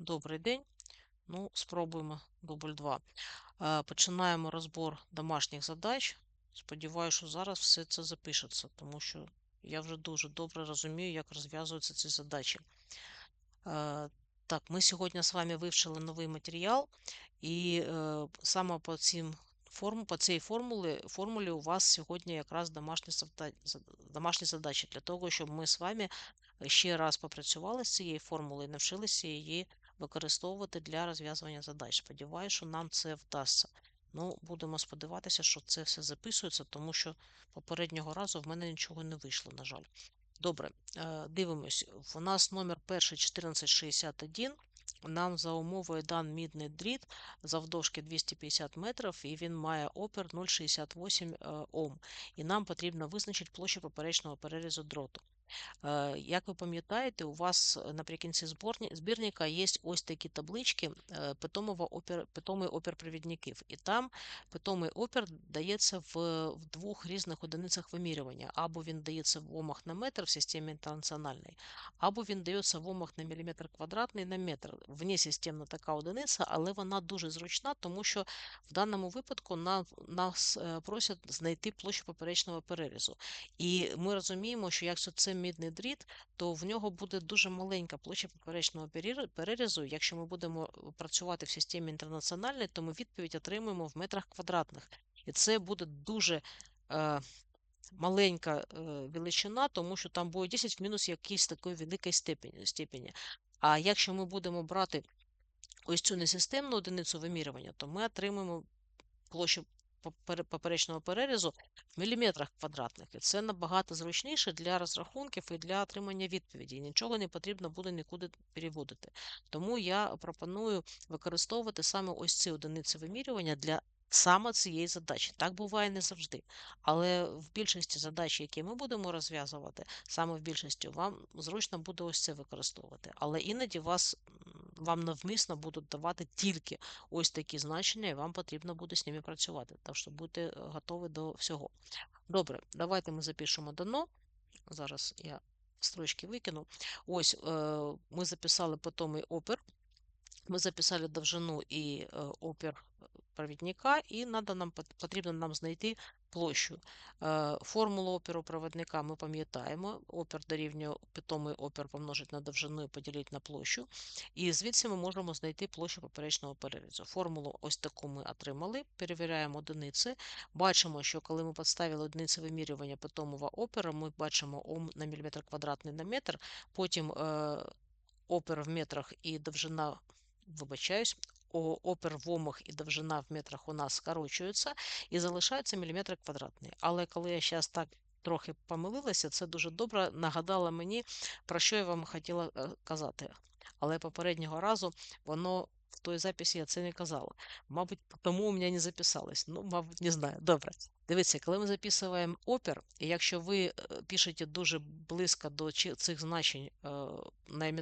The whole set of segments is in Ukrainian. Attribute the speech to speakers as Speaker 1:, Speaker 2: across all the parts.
Speaker 1: Добрий день. Ну, спробуємо дубль 2. Е, Починаємо розбор домашніх задач. Сподіваюся, що зараз все це запишеться, тому що я вже дуже добре розумію, як розв'язуються ці задачі. Е, Так, ми сьогодні з вами вивчили новий матеріал, і е, саме по цим форм, по цій формулі, формулі у вас сьогодні якраз домашні, домашні задачі для того, щоб ми з вами ще раз попрацювали з цією формулою і навчилися її використовувати для розв'язування задач. Сподіваюся, що нам це вдасться. Ну, будемо сподіватися, що це все записується, тому що попереднього разу в мене нічого не вийшло, на жаль. Добре, е, дивимось. У нас номер перший 1461. Нам за умовою дан мідний дріт завдовжки 250 метрів, і він має опір 0,68 е, Ом. І нам потрібно визначити площу поперечного перерізу дроту. Е, Як ви пам'ятаєте, у вас е, наприкінці збірника є ось такі таблички питомого опір, питомий опір провідників. І там питомий опір дається в, в двох різних одиницях вимірювання. Або він дається в омах на метр в системі інтернаціональній, або він дається в омах на міліметр квадратний на метр. Внесистемна така одиниця, але вона дуже зручна, тому що в даному випадку нас е, просять знайти площу поперечного перерізу. І ми розуміємо, що якщо це мідний дріт, то в нього буде дуже маленька площа поперечного перерізу. Якщо ми будемо е, працювати в системі інтернаціональній, то ми відповідь отримуємо в метрах квадратних. І це буде дуже е, маленька е, величина, тому що там буде 10 в мінус якійсь такої великої степені. А якщо ми будемо брати ось цю несистемну одиницю вимірювання, то ми отримаємо площу поперечного перерізу в міліметрах квадратних. І це набагато зручніше для розрахунків і для отримання відповіді. Нічого не потрібно буде нікуди переводити. Тому я пропоную використовувати саме ось ці одиниці вимірювання для саме цієї задачі. Так буває не завжди. Але в більшості задач, які ми будемо розв'язувати, саме в більшості вам зручно буде ось це використовувати. Але іноді вас, вам навмисно будуть давати тільки ось такі значення, і вам потрібно буде з ними працювати. Так що будьте е, готові до всього. Добре, давайте ми запишемо дано. Зараз я строчки викину. Ось е, ми записали питомий опір. Ми записали довжину і е, опір провідника, і надо нам, потрібно нам знайти площу. Е, Формулу опіру провідника ми пам'ятаємо. Опір дорівнює питомий опір помножити на довжину і поділити на площу. І звідси ми можемо знайти площу поперечного перерізу. Формулу ось таку ми отримали. Перевіряємо одиниці. Бачимо, що коли ми підставили одиниці вимірювання питомого опера, ми бачимо Ом на міліметр квадратний на метр. Потім е, опер в метрах і довжина, вибачаюсь, опер в омах і довжина в метрах у нас скорочуються і залишаються міліметри квадратні. Але коли я зараз так трохи помилилася, це дуже добре нагадало мені, про що я вам хотіла е, казати. Але попереднього разу воно в той записі я це не казала. Мабуть, тому у мене не записалось. Ну, мабуть, не знаю. Добре. Дивіться, коли ми записуємо опір, і якщо ви е, пишете дуже близько до цих значень е,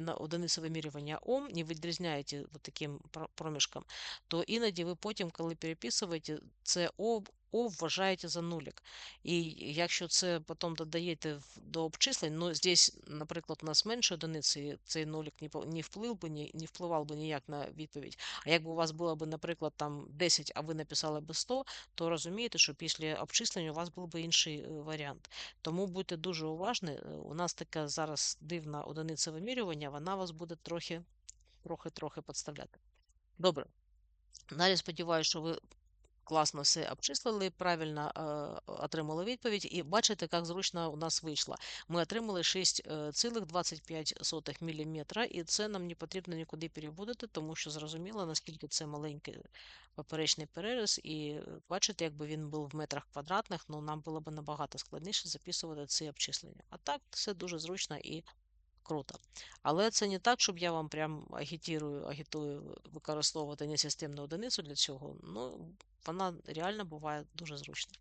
Speaker 1: на одиниці вимірювання Ом, не відрізняєте таким про- проміжком, то іноді ви потім, коли переписуєте, це О, О вважаєте за нулік. І якщо це потім додаєте до обчислень, ну здесь, наприклад, у нас менше одиниці, цей нулік не, вплив би, не впливав би ніяк на відповідь. А якби у вас було б, наприклад, там 10, а ви написали би 100, то розумієте, що після обчислення у вас був би інший е, варіант. Тому будьте дуже уважні. е, У нас така зараз дивна одиниця вимірювання, вона вас буде трохи, трохи, трохи підставляти. Добре. Далі сподіваюся, що ви класно все обчислили, правильно е, отримали відповідь, і бачите, як зручно у нас вийшло. Ми отримали 6,25 мм, і це нам не потрібно нікуди переводити, тому що зрозуміло, наскільки це маленький поперечний переріз, і е, бачите, якби він був в метрах квадратних, ну нам було б набагато складніше записувати ці обчислення. А так, все дуже зручно і круто. Але це не так, щоб я вам прям агітірую, агітую використовувати несистемну одиницю для цього. Ну, вона реально буває дуже зручна.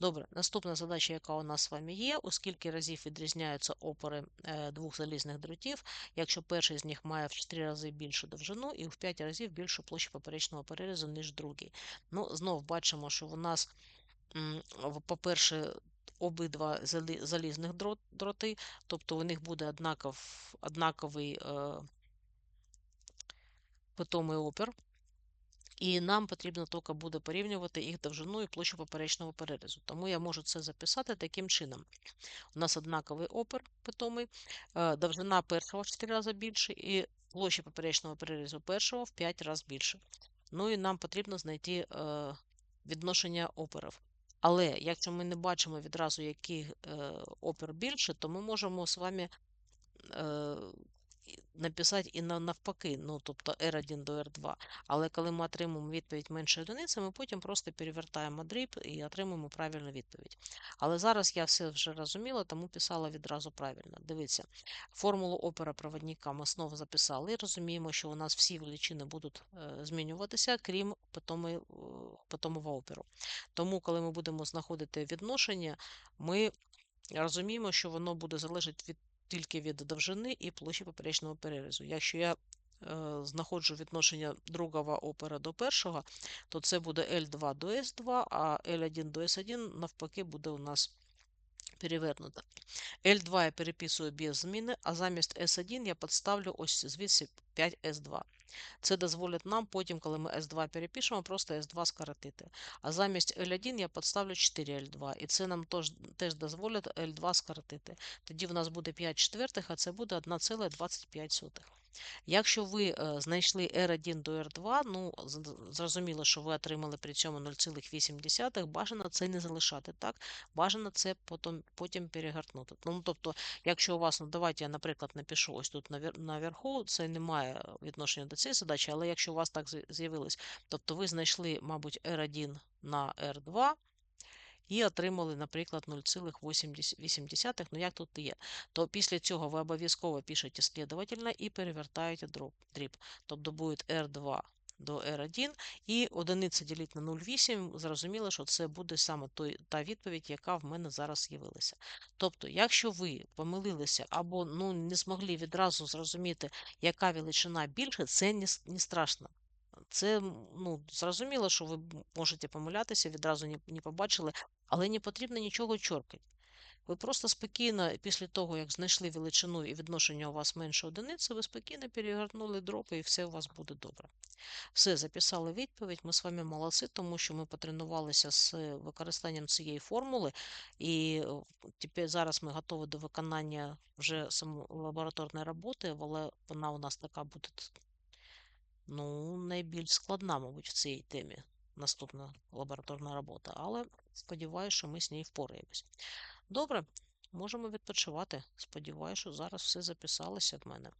Speaker 1: Добре, наступна задача, яка у нас з вами є, у скільки разів відрізняються опори е, двох залізних дротів, якщо перший з них має в 4 рази більшу довжину і в 5 разів більшу площу поперечного перерізу, ніж другий. Ну, знов бачимо, що у нас, по-перше, обидва залізних дроти, тобто у них буде однаков, однаковий е, питомий опір. І нам потрібно тільки буде порівнювати їх довжину і площу поперечного перерізу. Тому я можу це записати таким чином. У нас однаковий опір питомий, е, довжина першого в 4 рази більше, і площа поперечного перерізу першого в 5 разів більше. Ну і нам потрібно знайти е, відношення оперів. Але якщо ми не бачимо відразу, який е, опір більше, то ми можемо з вами е, написати і навпаки, ну, тобто R1 до R2. Але коли ми отримуємо відповідь менше одиниці, ми потім просто перевертаємо дріб і отримуємо правильну відповідь. Але зараз я все вже розуміла, тому писала відразу правильно. Дивіться, формулу опера проводника ми знову записали і розуміємо, що у нас всі величини будуть е, змінюватися, крім питомого оперу. Тому, коли ми будемо знаходити відношення, ми розуміємо, що воно буде залежати від тільки від довжини і площі поперечного перерізу. Якщо я е, знаходжу відношення другого опера до першого, то це буде L2 до S2, а L1 до S1 навпаки буде у нас перевернуто. L2 я переписую без зміни, а замість S1 я підставлю ось звідси 5S2. Це дозволить нам потім, коли ми S2 перепишемо, просто S2 скоротити. А замість L1 я підставлю 4L2, і це нам теж, теж дозволить L2 скоротити. Тоді в нас буде 5 четвертих, а це буде 1,25. Якщо ви е, знайшли R1 до R2, ну, зрозуміло, що ви отримали при цьому 0,8, бажано це не залишати. так? Бажано це потім потім перегортнути. Ну, Тобто, якщо у вас, ну давайте я, наприклад, напишу ось тут наверху, це не відношення до цієї задачі, але якщо у вас так з'явилось, тобто ви знайшли, мабуть, R1 на R2 і отримали, наприклад, 0,8. Ну, як тут є. То після цього ви обов'язково пишете слідовательно і перевертаєте дріб. Тобто буде R2 до R1 і одиниця ділить на 0,8, зрозуміло, що це буде саме той, та відповідь, яка в мене зараз з'явилася. Тобто, якщо ви помилилися або ну, не змогли відразу зрозуміти, яка величина більше, це не, не страшно. Це ну, зрозуміло, що ви можете помилятися, відразу не, не побачили, але не потрібно нічого чоркати. Ви просто спокійно, після того, як знайшли величину і відношення у вас менше одиниці, ви спокійно перегорнули дропи і все у вас буде добре. Все, записали відповідь. Ми з вами молодці, тому що ми потренувалися з використанням цієї формули, і тепер зараз ми готові до виконання вже лабораторної роботи, але вона у нас така буде ну, найбільш складна, мабуть, в цій темі наступна лабораторна робота, але сподіваюся, що ми з нею впораємось. Добре, можемо відпочивати. Сподіваюся, що зараз все записалося в мене.